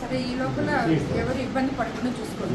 సరే ఈ లోపల ఎవరు ఇబ్బంది పడకుండా చూసుకోండి.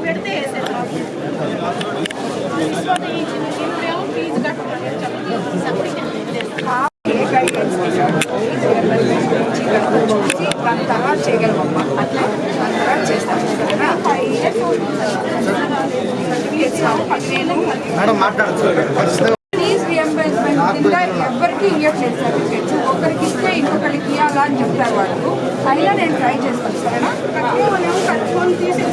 పెడితే ఫీజు ఏ గైడెన్స్ చూసి దాని తర్వాత చేయగలమమ్మా అట్లా దాని తర్వాత చేస్తాం సరేనా పదివేలు మేడం మాట్లాడుతుంది ఫీజ్ రియంబర్స్మెంట్ కింద ఎవరికి ఇవ్వట్లేదు సర్టిఫికేట్స్ ఒకరికి ఇస్తే ఇంకొకరికి ఇవ్వాలా అని చెప్తారు వాళ్ళు. అయినా నేను ట్రై చేస్తాను సరేనా? కట్టుకొని చేస్తాను ఒరిజినల్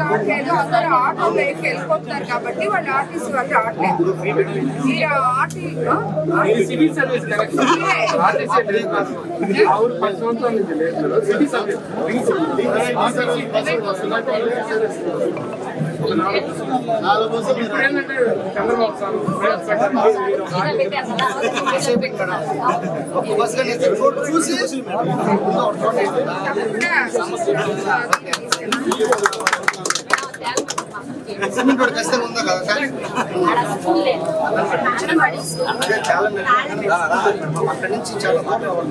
కావట్లేదు అందరూ ఆటోలో ఎక్కి వెళ్ళిపోతున్నారు కాబట్టి వాళ్ళు ఆర్టీసీ వాళ్ళు రావట్లేదు. మీరు RT civil service. Civil service. ఖచ్చితంగా ఉందా కదా చాలా అక్కడి నుంచి చాలా దూరం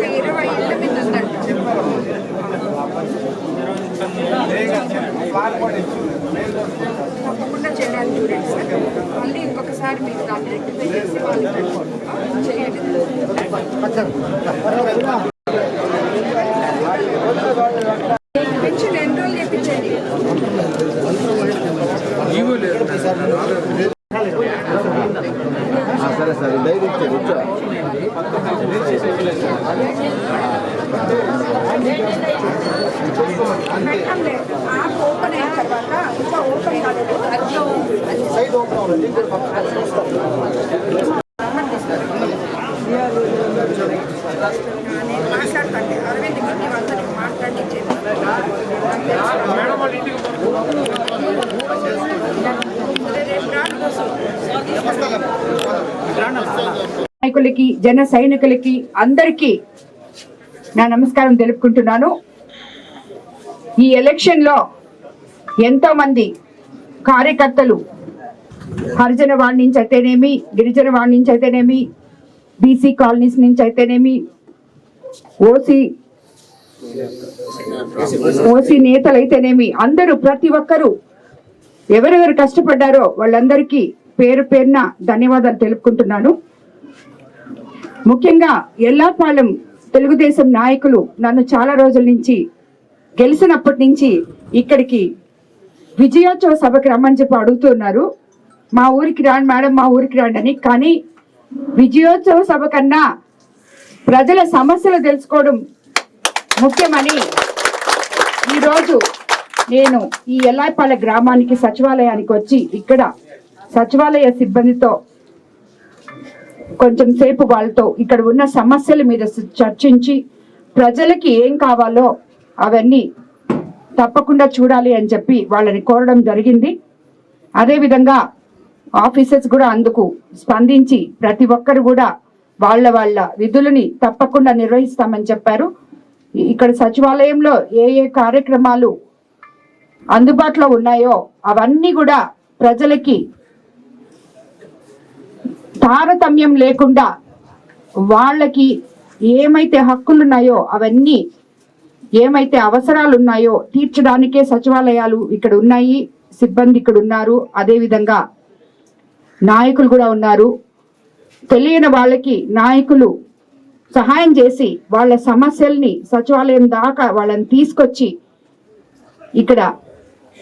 ఏళ్ళ మీద ఉందంట తప్పకుండా చూడండి సార్ మళ్ళీ ఇంకొకసారి మీరు దాన్ని రెక్టిఫై చేసి వాళ్ళు చేయండి పెన్షన్ ఎన్ని రోజులు చేయించండి ఈవో లేదు సరే సరే డైరీ పెట్టండి యాప్ ఓపెన్ అయిన తర్వాత ఇంకా ఓపెన్ కాలేదు నాయకులకి జన సైనికులకి అందరికీ నా నమస్కారం తెలుపుకుంటున్నాను. ఈ ఎలక్షన్లో ఎంతో మంది కార్యకర్తలు హరిజన వాడి నుంచి అయితేనేమి గిరిజన వాడి నుంచి అయితేనేమి బీసీ కాలనీస్ నుంచి అయితేనేమి ఓసీ ఓసీ నేతలు అయితేనేమి అందరూ ప్రతి ఒక్కరూ ఎవరెవరు కష్టపడ్డారో వాళ్ళందరికీ పేరు పేరున ధన్యవాదాలు తెలుపుకుంటున్నాను. ముఖ్యంగా ఎల్లాపాలెం తెలుగుదేశం నాయకులు నన్ను చాలా రోజుల నుంచి గెలిచినప్పటి నుంచి ఇక్కడికి విజయోత్సవ సభకి రమ్మని చెప్పి అడుగుతున్నారు. మా ఊరికి రాండి మేడం మా ఊరికి రాండి అని. కానీ విజయోత్సవ సభ కన్నా ప్రజల సమస్యలు తెలుసుకోవడం ముఖ్యమని ఈరోజు నేను ఈ ఎల్లాయిపాలె గ్రామానికి సచివాలయానికి వచ్చి ఇక్కడ సచివాలయ సిబ్బందితో కొంచెం సేపు వాళ్ళతో ఇక్కడ ఉన్న సమస్యల మీద చర్చించి ప్రజలకి ఏం కావాలో అవన్నీ తప్పకుండా చూడాలి అని చెప్పి వాళ్ళని కోరడం జరిగింది. అదేవిధంగా ఆఫీసర్స్ కూడా అందుకు స్పందించి ప్రతి ఒక్కరు కూడా వాళ్ళ వాళ్ళ విధులని తప్పకుండా నిర్వహిస్తామని చెప్పారు. ఇక్కడ సచివాలయంలో ఏ ఏ కార్యక్రమాలు అందుబాటులో ఉన్నాయో అవన్నీ కూడా ప్రజలకి తారతమ్యం లేకుండా వాళ్ళకి ఏమైతే హక్కులు ఉన్నాయో అవన్నీ ఏమైతే అవసరాలు ఉన్నాయో తీర్చడానికే సచివాలయాలు ఇక్కడ ఉన్నాయి సిబ్బంది ఇక్కడ ఉన్నారు. అదేవిధంగా నాయకులు కూడా ఉన్నారు. తెలియని వాళ్ళకి నాయకులు సహాయం చేసి వాళ్ళ సమస్యల్ని సచివాలయం దాకా వాళ్ళని తీసుకొచ్చి ఇక్కడ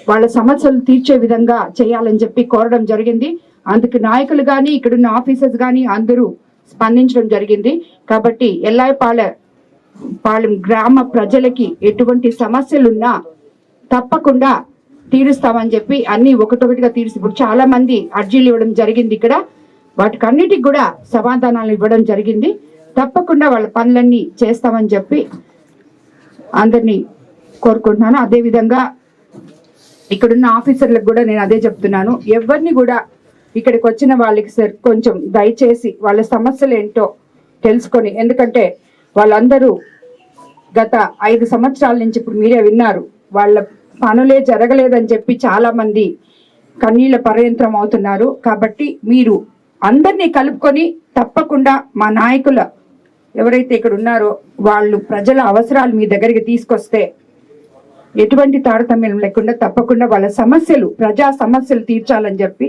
వాళ్ళ సమస్యలు తీర్చే విధంగా చేయాలని చెప్పి కోరడం జరిగింది. అందుకు నాయకులు కానీ ఇక్కడున్న ఆఫీసర్స్ కానీ అందరూ స్పందించడం జరిగింది. కాబట్టి ఎల్లాయిపాలె పాలెం గ్రామ ప్రజలకి ఎటువంటి సమస్యలున్నా తప్పకుండా తీరుస్తామని చెప్పి అన్ని ఒకటొకటిగా తీర్చి ఇప్పుడు చాలా మంది అర్జీలు ఇవ్వడం జరిగింది ఇక్కడ. వాటికన్నిటికి కూడా సమాధానాలు ఇవ్వడం జరిగింది. తప్పకుండా వాళ్ళ పనులన్నీ చేస్తామని చెప్పి అందరినీ కోరుకుంటున్నాను. అదేవిధంగా ఇక్కడున్న ఆఫీసర్లకు కూడా నేను అదే చెప్తున్నాను. ఎవరిని కూడా ఇక్కడికి వచ్చిన వాళ్ళకి సార్ కొంచెం దయచేసి వాళ్ళ సమస్యలు ఏంటో తెలుసుకొని ఎందుకంటే వాళ్ళందరూ గత ఐదు సంవత్సరాల నుంచి ఇప్పుడు మీరే విన్నారు. వాళ్ళ పనులే జరగలేదని చెప్పి చాలామంది కన్నీళ్ళ పర్యంత్రం అవుతున్నారు. కాబట్టి మీరు అందరినీ కలుపుకొని తప్పకుండా మా నాయకుల ఎవరైతే ఇక్కడ ఉన్నారో వాళ్ళు ప్రజల అవసరాలు మీ దగ్గరికి తీసుకొస్తే ఎటువంటి తారతమ్యం లేకుండా తప్పకుండా వాళ్ళ సమస్యలు ప్రజా సమస్యలు తీర్చాలని చెప్పి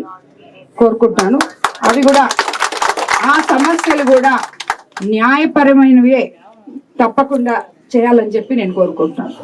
కోరుకుంటున్నాను అవి కూడా ఆ సమస్యలు కూడా న్యాయపరమైనవే తప్పకుండా చేయాలని చెప్పి నేను కోరుకుంటున్నాను.